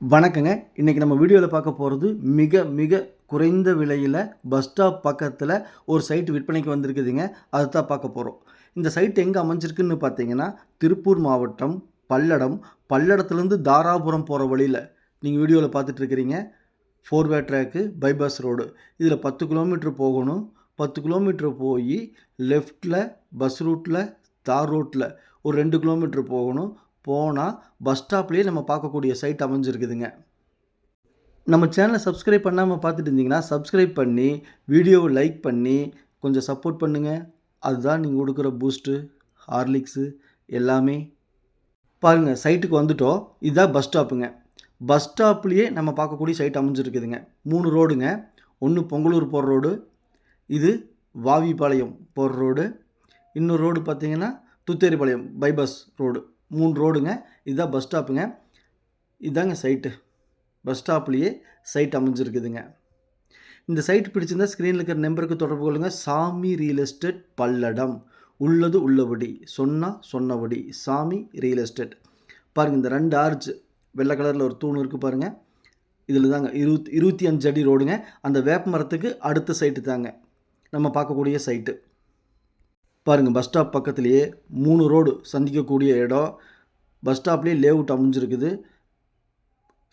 வணக்கங்க. இன்றைக்கி நம்ம வீடியோவில் பார்க்க போகிறது மிக மிக குறைந்த விலையில் பஸ் ஸ்டாப் பக்கத்தில் ஒரு சைட் விற்பனைக்கு வந்திருக்குதுங்க. அதை தான் பார்க்க போகிறோம் இந்த சைட் எங்கே அமைஞ்சிருக்குன்னு பார்த்தீங்கன்னா திருப்பூர் மாவட்டம் பல்லடம். பல்லடத்துலேருந்து தாராபுரம் போகிற வழியில் நீங்கள் வீடியோவில் பார்த்துட்ருக்கிறீங்க four way track bypass road இதில் பத்து கிலோமீட்ரு போகணும். பத்து கிலோமீட்ரு போய் லெஃப்டில் பஸ் ரூட்டில் தார் ரோட்டில் ஒரு ரெண்டு கிலோமீட்ரு போகணும். போனால் பஸ் ஸ்டாப்லேயே நம்ம பார்க்கக்கூடிய சைட் அமைஞ்சிருக்குதுங்க. நம்ம சேனலை சப்ஸ்கிரைப் பண்ணாமல் பார்த்துட்டு இருந்தீங்கன்னா சப்ஸ்கிரைப் பண்ணி வீடியோவை லைக் பண்ணி கொஞ்சம் சப்போர்ட் பண்ணுங்கள் அதுதான் நீங்கள் கொடுக்குற பூஸ்ட்டு ஹார்லிக்ஸு எல்லாமே. பாருங்கள் சைட்டுக்கு வந்துட்டோம். இதுதான் பஸ் ஸ்டாப்புங்க பஸ் ஸ்டாப்லேயே நம்ம பார்க்கக்கூடிய சைட் அமைஞ்சிருக்குதுங்க. மூணு ரோடுங்க ஒன்று பொங்கலூர் போகிற ரோடு இது வாவிபாளையம் போகிற ரோடு இன்னொரு ரோடு பார்த்திங்கன்னா துத்தேரிபாளையம் பைபாஸ் ரோடு மூணு ரோடுங்க. இதுதான் பஸ் ஸ்டாப்புங்க. இதுதாங்க சைட்டு. பஸ் ஸ்டாப்லேயே சைட் அமைஞ்சிருக்குதுங்க. இந்த சைட் பிடிச்சிருந்தா ஸ்க்ரீனில் இருக்கிற நம்பருக்கு தொடர்பு கொள்ளுங்கள் சாமி ரியல் எஸ்டேட் பல்லடம். உள்ளது உள்ளபடி. சொன்னால் சொன்னபடி. சாமி ரியல் எஸ்டேட் பாருங்கள் இந்த ரெண்டு ஆர்ச் வெள்ளை கலரில் ஒரு தூண் இருக்குது பாருங்கள் இதில் தாங்க இருபத்தி இருபத்தி அஞ்சு அடி ரோடுங்க அந்த வேப்ப மரத்துக்கு அடுத்த சைட்டு தாங்க. நம்ம பார்க்கக்கூடிய சைட்டு பாருங்கள் பஸ் ஸ்டாப் பக்கத்துலேயே மூணு ரோடு சந்திக்கக்கூடிய இடம். பஸ் ஸ்டாப்லேயே லேஅவுட் அமைஞ்சிருக்குது.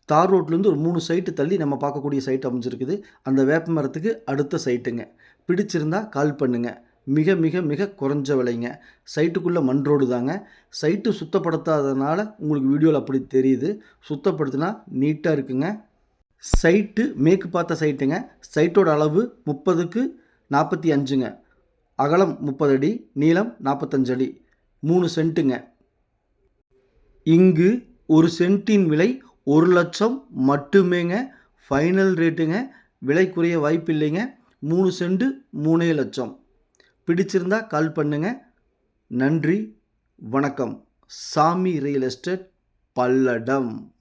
தார் ரோட்லேருந்து ஒரு மூணு சைட்டு தள்ளி நம்ம பார்க்கக்கூடிய சைட் அமைஞ்சிருக்குது. அந்த வேப்ப மரத்துக்கு அடுத்த சைட்டுங்க பிடிச்சிருந்தா கால் பண்ணுங்கள் மிக மிக மிக குறைஞ்ச விலைங்க. சைட்டுக்குள்ளே மண் ரோடு தாங்க. சைட்டு சுத்தப்படுத்தாததுனால உங்களுக்கு வீடியோவில் அப்படி தெரியுது. சுத்தப்படுத்தினா நீட்டாக இருக்குங்க. சைட்டு மேற்கு பார்த்த சைட்டுங்க சைட்டோட அளவு முப்பதுக்கு நாற்பத்தி அஞ்சுங்க. அகலம் முப்பது அடி நீளம் நாற்பத்தஞ்சு அடி மூணு சென்ட்டுங்க. இங்கு ஒரு சென்ட்டின் விலை ஒரு லட்சம் மட்டுமேங்க. ஃபைனல் ரேட்டுங்க. விலை குறைய வாய்ப்பில்லைங்க மூணு சென்ட்டு மூணே லட்சம். பிடிச்சிருந்தா கால் பண்ணுங்க. நன்றி வணக்கம். சாமி ரியல் எஸ்டேட் பல்லடம்.